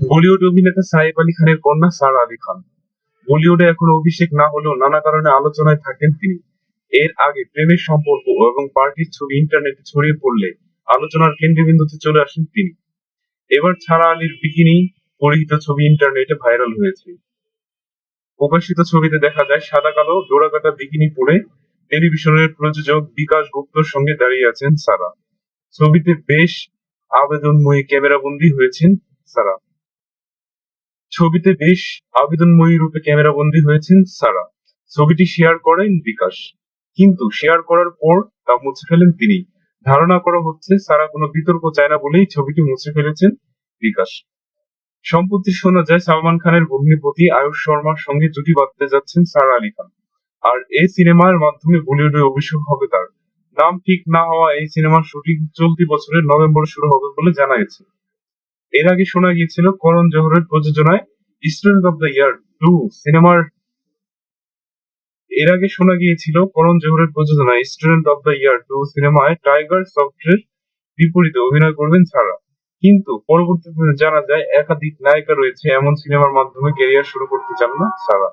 বলিউড অভিনেতা সাইফ আলী খানের কন্যা সারা আলী খান। বলিউডে এখন অভিষেক না হলেও নানা কারণে আলোচনায় থাকেন তিনি। এর আগে প্রেমের সম্পর্ক এবং পার্টির ছবি ইন্টারনেটে ছড়িয়ে পড়লে আলোচনার কেন্দ্রবিন্দুতে চলে আসেন তিনি। এবার ছাড়া আলীর বিকিনি পরিহিত ছবি ইন্টারনেটে ভাইরাল হয়েছে। প্রকাশিত ছবিতে দেখা যায়, সাদা কালো ডোরাকাটা বিকিনি পরে টেলিভিশনের প্রযোজক বিকাশ গুপ্তর সঙ্গে দাঁড়িয়ে আছেন সারা। ছবিতে বেশ আবেদনময়ী ক্যামেরাবন্দী হয়েছেন সারা। ছবিতে বেশ আবেদনময়ী রূপে ক্যামেরাবন্দী হয়েছেন সারা। ছবিটি শেয়ার করেন বিকাশ। কিন্তু শেয়ার করার পর তা মুছে ফেলেন তিনি। ধারণা করা হচ্ছে সারা কোনো বিতর্ক চায় না বলেই ছবিটি মুছে ফেলেছেন বিকাশ। সম্প্রতি শোনা যায়, সালমান খানের ভগ্নিপতি আয়ুষ শর্মার সঙ্গে জুটি বাঁধতে যাচ্ছেন সারা আলী খান। আর এই সিনেমার মাধ্যমে বলিউডে অভিষেক হবে তার। নাম ঠিক না হওয়া এই সিনেমার শুটিং চলতি বছরের নভেম্বরে শুরু হবে বলে জানা গেছে। এর আগে শোনা গিয়েছিল করণ জোহরের প্রযোজনায় student of the year two সিনেমার। এর আগে শোনা গিয়েছিল করণ জোহরের প্রযোজনায় student of the year two সিনেমায় টাইগার সফটের বিপরীতে অভিনয় করবেন ছাড়া। কিন্তু পরবর্তীতে জানা যায়, একাধিক নায়িকা রয়েছে, এমন সিনেমার মাধ্যমে ক্যারিয়ার শুরু করতে চান না সারা